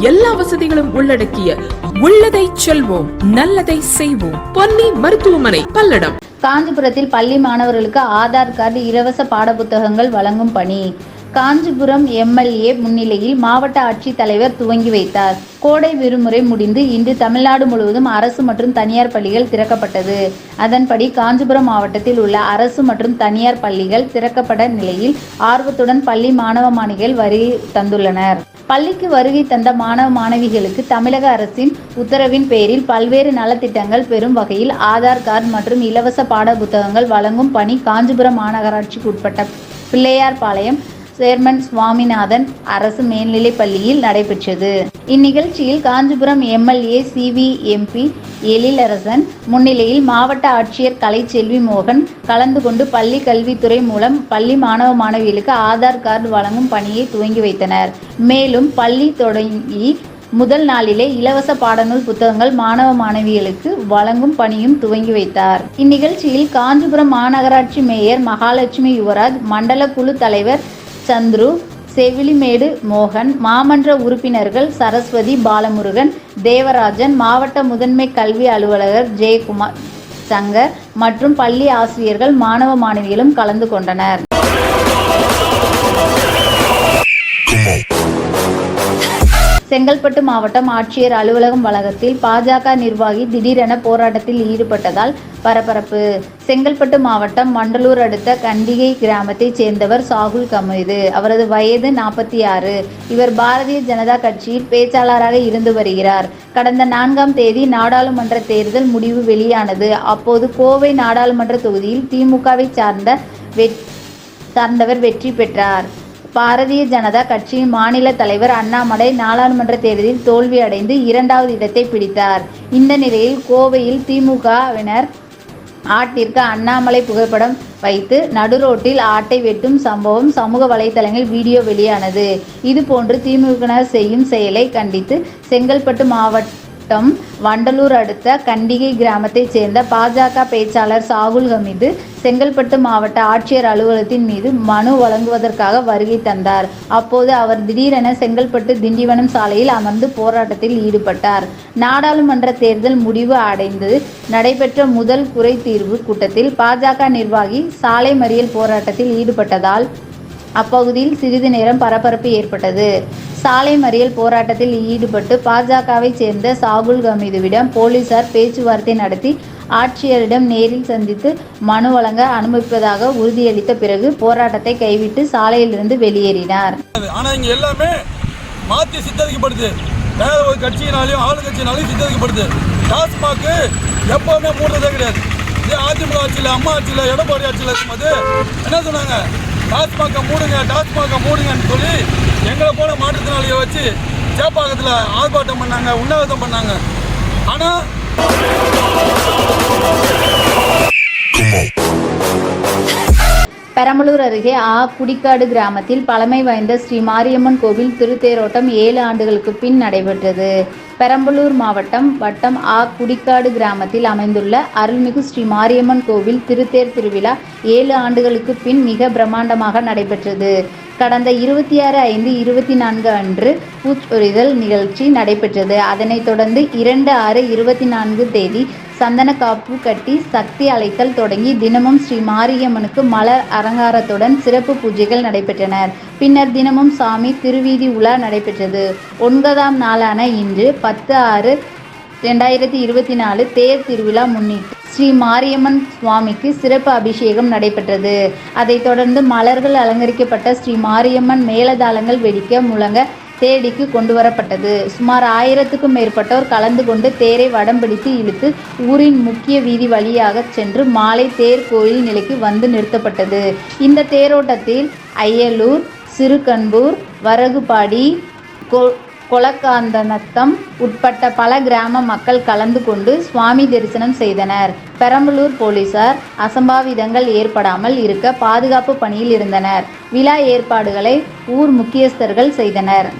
எல்லா வசதிகளும் உள்ளடக்கிய உள்ளதை செல்வோம் நல்லதை செய்வோம். பொன்னி மருத்துவமனை பல்லடம். காஞ்சிபுரத்தில் பள்ளி மாணவர்களுக்கு ஆதார் கார்டு இலவச பாடப்புத்தகங்கள் வழங்கும் பணி. காஞ்சிபுரம் எம்எல்ஏ முன்னிலையில் மாவட்ட ஆட்சித்தலைவர் துவங்கி வைத்தார். கோடை விடுமுறை முடிந்து இன்று தமிழ்நாடு முழுவதும் அரசு மற்றும் தனியார் பள்ளிகள் திறக்கப்பட்டது. அதன்படி காஞ்சிபுரம் மாவட்டத்தில் உள்ள அரசு மற்றும் தனியார் பள்ளிகள் திறக்கப்பட நிலையில் ஆர்வத்துடன் பள்ளி மாணவ மாணவிகள் வருகை தந்துள்ளனர். பள்ளிக்கு வருகை தந்த மாணவ மாணவிகளுக்கு தமிழக அரசின் உத்தரவின் பேரில் பல்வேறு நலத்திட்டங்கள் பெறும் வகையில் ஆதார் கார்டு மற்றும் இலவச பாட புத்தகங்கள் வழங்கும் பணி காஞ்சிபுரம் மாநகராட்சிக்கு உட்பட்ட பிள்ளையார்பாளையம் சேர்மன் சுவாமிநாதன் அரசு மேல்நிலைப் பள்ளியில் நடைபெற்றது. இந்நிகழ்ச்சியில் Kanchipuram MLA CV MP Ezhilarasan முன்னிலையில் மாவட்ட ஆட்சியர் கலைச்செல்வி மோகன் கலந்து கொண்டு பள்ளி கல்வித்துறை மூலம் பள்ளி மாணவ மாணவிகளுக்கு ஆதார் கார்டு வழங்கும் பணியை துவங்கி வைத்தனர். மேலும் பள்ளி தொடங்கி முதல் நாளிலே இலவச பாடநூல் புத்தகங்கள் மாணவ மாணவிகளுக்கு வழங்கும் பணியும் துவங்கி வைத்தார். இந்நிகழ்ச்சியில் காஞ்சிபுரம் மாநகராட்சி மேயர் மகாலட்சுமி யுவராஜ் மண்டல குழு தலைவர் சந்துரு செவிலிமேடு மோகன் மாமன்ற உறுப்பினர்கள் சரஸ்வதி பாலமுருகன் தேவராஜன் மாவட்ட முதன்மை கல்வி அலுவலர் ஜெயக்குமார் சங்கர் மற்றும் பள்ளி ஆசிரியர்கள் மாணவ மாணவிகளும் கலந்து கொண்டனர். செங்கல்பட்டு மாவட்டம் ஆட்சியர் அலுவலகம் வளாகத்தில் பாஜக நிர்வாகி திடீரென போராட்டத்தில் ஈடுபட்டதால் பரபரப்பு. செங்கல்பட்டு மாவட்டம் மண்டலூர் அடுத்த கண்டிகை கிராமத்தைச் சேர்ந்தவர் சாகுல் கமீது. அவரது வயது நாற்பத்தி ஆறு. இவர் பாரதிய ஜனதா கட்சியில் பேச்சாளராக இருந்து வருகிறார். கடந்த நான்காம் தேதி நாடாளுமன்ற தேர்தல் முடிவு வெளியானது. அப்போது கோவை நாடாளுமன்ற தொகுதியில் திமுகவை சார்ந்த வெட் சார்ந்தவர் வெற்றி பெற்றார். பாரதிய ஜனதா கட்சியின் மாநில தலைவர் அண்ணாமலை நாடாளுமன்ற தேர்தலில் தோல்வி அடைந்து இரண்டாவது இடத்தை பிடித்தார். இந்த நிலையில் கோவையில் திமுகவினர் ஆட்டிற்கு அண்ணாமலை புகைப்படம் வைத்து நடுரோட்டில் ஆட்டை வெட்டும் சம்பவம் சமூக வலைதளங்களில் வீடியோ வெளியானது. இதுபோன்று திமுகவினர் செய்யும் செயலை கண்டித்து செங்கல்பட்டு மாவட்டம் வண்டலூர் அடுத்த கண்டிகை கிராமத்தைச் சேர்ந்த பாஜக பேச்சாளர் சாகுல் ஹமீது செங்கல்பட்டு மாவட்ட ஆட்சியர் அலுவலகத்தின் மீது மனு வழங்குவதற்காக வருகை தந்தார். அப்போது அவர் திடீரென செங்கல்பட்டு திண்டிவனம் சாலையில் அமர்ந்து போராட்டத்தில் ஈடுபட்டார். நாடாளுமன்ற தேர்தல் முடிவு அடைந்து நடைபெற்ற முதல் குறை தீர்வு கூட்டத்தில் பாஜக நிர்வாகி சாலை மறியல் போராட்டத்தில் ஈடுபட்டதால் அப்பகுதியில் சிறிது நேரம் பரபரப்பு ஏற்பட்டது. சாலை மறியல் போராட்டத்தில் ஈடுபட்டு பாஜகவை சேர்ந்த சாகுல் கமீதுவிடம் போலீசார் பேச்சுவார்த்தை நடத்தி ஆட்சியரிடம் நேரில் சந்தித்து மனு வழங்க அனுமதிப்பதாக உறுதியளித்த பிறகு போராட்டத்தை கைவிட்டு சாலையிலிருந்து வெளியேறினார். ஆனால் இங்கே எல்லாமே மாற்றி சித்தரிக்கப்படுது. வேற ஒரு கட்சியினாலையும் ஆளுங்கட்சியினாலையும் சித்தரிக்கப்படுது. டாஸ்மாக் எப்பவுமே மூடுறதே கிடையாது. இதே அதிமுக ஆட்சியில் அம்மா ஆட்சியில் எடப்பாடி ஆட்சியில் இருக்கும்போது என்ன சொன்னாங்க? டாஸ்மாகை மூடுங்க டாஸ்மாகை மூடுங்கன்னு சொல்லி எங்களை போல மாற்றுத்திறனாளியை வச்சு சேப்பாக்கத்தில் ஆர்ப்பாட்டம் பண்ணாங்க உண்ணாவிரதம் பண்ணாங்க. ஆனால் பெரம்பலூர் அருகே ஆ குடிக்காடு கிராமத்தில் பழமை வாய்ந்த ஸ்ரீ மாரியம்மன் கோவில் திருத்தேரோட்டம் ஏழு ஆண்டுகளுக்கு பின் நடைபெற்றது. பெரம்பலூர் மாவட்டம் வட்டம் ஆ குடிக்காடு கிராமத்தில் அமைந்துள்ள அருள்மிகு ஸ்ரீ மாரியம்மன் கோவில் திருத்தேர் திருவிழா ஏழு ஆண்டுகளுக்கு பின் மிக பிரம்மாண்டமாக நடைபெற்றது. கடந்த இருபத்தி ஆறு ஐந்து இருபத்தி நான்கு அன்று பூச்சொரிதல் நிகழ்ச்சி நடைபெற்றது. அதனைத் தொடர்ந்து இரண்டு ஆறு இருபத்தி நான்கு தேதி சந்தன காப்பு கட்டி சக்தி அழைத்தல் தொடங்கி தினமும் ஸ்ரீ மாரியம்மனுக்கு மலர் அலங்காரத்துடன் சிறப்பு பூஜைகள் நடைபெற்றன. பின்னர் தினமும் சாமி திருவீதி உலா நடைபெற்றது. ஒன்பதாம் நாளான இன்று பத்து ஆறு ரெண்டாயிரத்தி இருபத்தி நாலு தேர் திருவிழா முன்னிட்டு ஸ்ரீ மாரியம்மன் சுவாமிக்கு சிறப்பு அபிஷேகம் நடைபெற்றது. அதைத் தொடர்ந்து மலர்கள் அலங்கரிக்கப்பட்ட ஸ்ரீ மாரியம்மன் மேலதாளங்கள் வெடிக்க முழங்க தேடிக்கு கொண்டு வரப்பட்டது சுமார் ஆயிரத்துக்கும் மேற்பட்டோர் கலந்து கொண்டு தேரை வடம் பிடித்து இழுத்து ஊரின் முக்கிய வீதி வழியாக சென்று மாலை தேர் கோயில் நிலைக்கு வந்து நிறுத்தப்பட்டது. இந்த தேரோட்டத்தில் அய்யலூர் சிறுகன்பூர் வரகுபாடி கோ கொலக்காந்தநத்தம் உட்பட்ட பல கிராம மக்கள் கலந்து கொண்டு சுவாமி தரிசனம் செய்தனர். பெரம்பலூர் போலீசார் அசம்பாவிதங்கள் ஏற்படாமல் இருக்க பாதுகாப்பு பணியில் இருந்தனர். விழா ஏற்பாடுகளை ஊர் முக்கியஸ்தர்கள் செய்தனர்.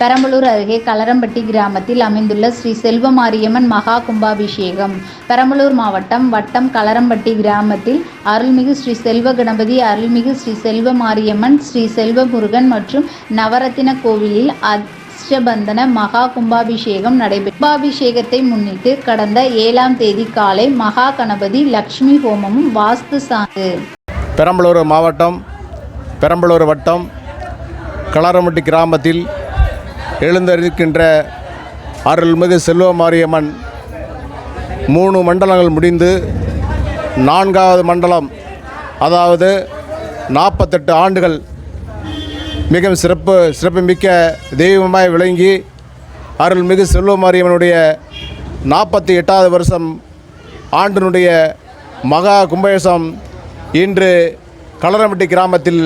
பெரம்பலூர் அருகே கலரம்பட்டி கிராமத்தில் அமைந்துள்ள ஸ்ரீ செல்வமாரியம்மன் மகா கும்பாபிஷேகம். பெரம்பலூர் மாவட்டம் வட்டம் கலரம்பட்டி கிராமத்தில் அருள்மிகு ஸ்ரீ செல்வ கணபதி அருள்மிகு ஸ்ரீ செல்வமாரியம்மன் ஸ்ரீ செல்வமுருகன் மற்றும் நவரத்தின கோவிலில் அஷ்டபந்தன மகா கும்பாபிஷேகம் நடைபெற்றது கும்பாபிஷேகத்தை முன்னிட்டு கடந்த ஏழாம் தேதி காலை மகா கணபதி லக்ஷ்மி ஹோமமும் வாஸ்து சாந்து பெரம்பலூர் மாவட்டம் பெரம்பலூர் வட்டம் களரமட்டி கிராமத்தில் எழுந்திருக்கின்ற அருள்மிகு செல்வமாரியம்மன் மூணு மண்டலங்கள் முடிந்து நான்காவது மண்டலம் அதாவது நாற்பத்தெட்டு ஆண்டுகள் மிகவும் சிறப்பு சிறப்புமிக்க தெய்வமாய் விளங்கி அருள்மிகு செல்வமாரியம்மனுடைய நாற்பத்தி எட்டாவது வருஷம் ஆண்டினுடைய மகா கும்பேசம் இன்று கலரமட்டி கிராமத்தில்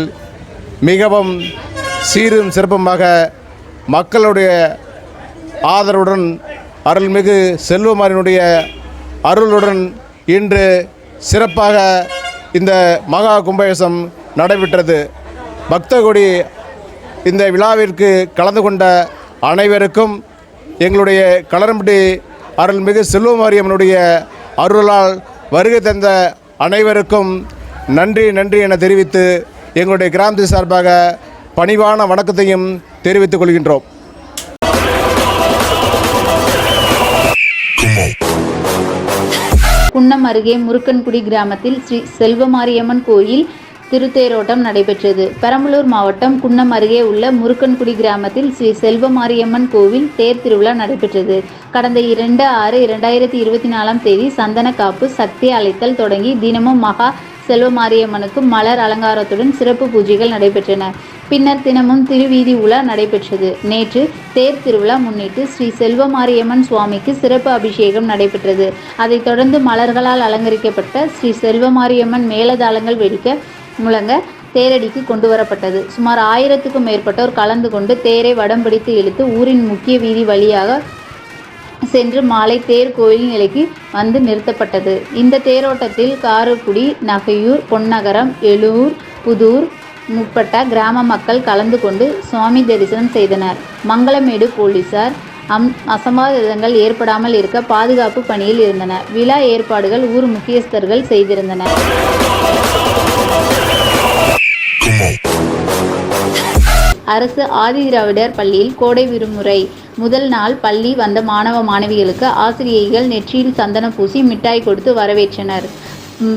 மிகவும் சீரும் சிறப்புமாக மக்களுடைய ஆதரவுடன் அருள்மிகு செல்வமாரினுடைய அருளுடன் இன்று சிறப்பாக இந்த மகா கும்பகேசம் நடைபெற்றது. பக்தகுடி இந்த விழாவிற்கு கலந்து கொண்ட அனைவருக்கும் எங்களுடைய களரம்பட்டி அருள்மிகு செல்வமாரியம்மனுடைய அருளால் வருகை தந்த அனைவருக்கும் நன்றி நன்றி என தெரிவித்து எங்களுடைய கிராமத்தின் சார்பாக பணிவான வணக்கத்தையும் தெரிவித்துக் கொள்கின்றோம். குன்னம் அருகே முருக்கன்குடி கிராமத்தில் ஸ்ரீ செல்வமாரியம்மன் கோயில் திருத்தேரோட்டம் நடைபெற்றது. பெரம்பலூர் மாவட்டம் குன்னம் அருகே உள்ள முருக்கன்குடி கிராமத்தில் ஸ்ரீ செல்வமாரியம்மன் கோவில் தேர் திருவிழா நடைபெற்றது. கடந்த இரண்டு ஆறு இரண்டாயிரத்தி இருபத்தி நாலாம் தேதி சந்தன காப்பு சக்தி அழைத்தல் தொடங்கி தினமும் மகா செல்வமாரியம்மனுக்கு மலர் அலங்காரத்துடன் சிறப்பு பூஜைகள் நடைபெற்றன. பின்னர் தினமும் திருவீதி உலா நடைபெற்றது. நேற்று தேர் திருவிழா முன்னிட்டு ஸ்ரீ செல்வமாரியம்மன் சுவாமிக்கு சிறப்பு அபிஷேகம் நடைபெற்றது. அதைத் தொடர்ந்து மலர்களால் அலங்கரிக்கப்பட்ட ஸ்ரீ செல்வமாரியம்மன் மேலதாளங்கள் வெடிக்க முழங்க தேரடிக்கு கொண்டு வரப்பட்டது சுமார் ஆயிரத்துக்கும் மேற்பட்டோர் கலந்து கொண்டு தேரை வடம் பிடித்து இழுத்து ஊரின் முக்கிய வீதி வழியாக சென்று மாலை தேர் கோயில் நிலைக்கு வந்து நிறுத்தப்பட்டது. இந்த தேரோட்டத்தில் காரைக்குடி நகையூர் பொன்னகரம் எழுூர் புதூர் உட்பட்ட கிராம மக்கள் கலந்து கொண்டு சுவாமி தரிசனம் செய்தனர். மங்களமேடு போலீசார் அம் அசம்பாவிதங்கள் ஏற்படாமல் இருக்க பாதுகாப்பு பணியில் இருந்தனர். விழா ஏற்பாடுகள் ஊர் முக்கியஸ்தர்கள் செய்திருந்தனர் அரசு ஆதிதிராவிடர் பள்ளியில் கோடை விடுமுறை முதல் நாள் பள்ளி வந்த மாணவ மாணவிகளுக்கு ஆசிரியைகள் நெற்றியில் சந்தனம் பூசி மிட்டாய் கொடுத்து வரவேற்றனர்.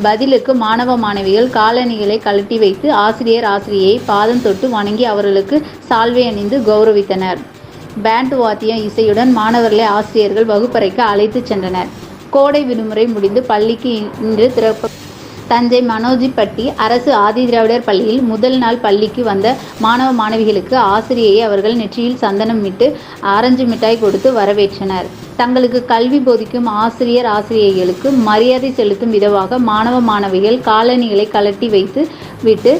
பதிலுக்கு மாணவ மாணவிகள் காலணிகளை கழட்டி வைத்து ஆசிரியர் ஆசிரியை பாதம் தொட்டு வணங்கி அவர்களுக்கு சால்வை அணிந்து கௌரவித்தனர். பேண்ட் வாத்திய இசையுடன் மாணவர்களை ஆசிரியர்கள் வகுப்பறைக்கு அழைத்துச் சென்றனர். கோடை விடுமுறை முடிந்து பள்ளிக்கு இன்று திறப்ப தஞ்சை மனோஜிப்பட்டி அரசு ஆதிதிராவிடர் பள்ளியில் முதல் நாள் பள்ளிக்கு வந்த மாணவ மாணவிகளுக்கு ஆசிரியையை அவர்கள் நெற்றியில் சந்தனம் விட்டு ஆரஞ்சு மிட்டாய் கொடுத்து வரவேற்றனர். தங்களுக்கு கல்வி போதிக்கும் ஆசிரியர் ஆசிரியைகளுக்கு மரியாதை செலுத்தும் விதமாக மாணவ மாணவிகள் காலணிகளை கழட்டி வைத்து விட்டு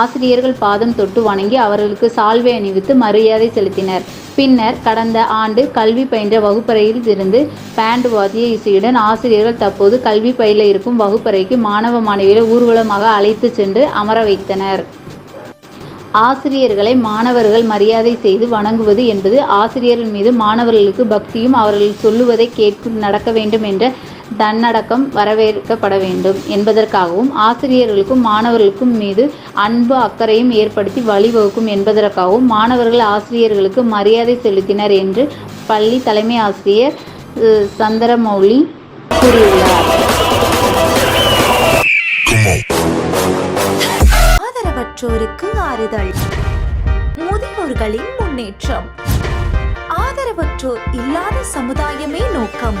ஆசிரியர்கள் பாதம் தொட்டு வணங்கி அவர்களுக்கு சால்வை அணிவித்து மரியாதை செலுத்தினர். பின்னர் கடந்த ஆண்டு கல்வி பயின்ற வகுப்பறையில் இருந்து பேண்ட் வாத்திய இசையுடன் ஆசிரியர்கள் தற்போது கல்வி பயில இருக்கும் வகுப்பறைக்கு மாணவ மாணவிகளை ஊர்வலமாக அழைத்து சென்று அமர வைத்தனர். ஆசிரியர்களை மாணவர்கள் மரியாதை செய்து வணங்குவது என்பது ஆசிரியர்கள் மீது மாணவர்களுக்கு பக்தியும் அவர்கள் சொல்லுவதை கேட்கும் நடக்க வேண்டும் என்ற தன்னடக்கம் வரவேற்கப்பட வேண்டும் என்பதற்காகவும் ஆசிரியர்களுக்கும் மாணவர்களுக்கும் மீது அன்பு அக்கறையும் ஏற்படுத்தி வழிவகுக்கும் என்பதற்காகவும் மாணவர்கள் ஆசிரியர்களுக்கு மரியாதை செலுத்தினர் என்று பள்ளி தலைமை ஆசிரியர் சந்திரமௌலி கூறியுள்ளார். ஆதரவற்றோருக்கு ஆறுதல். முதியோர்களின் முன்னேற்றம். ஆதரவற்றோர் இல்லாத சமுதாயமே நோக்கம்.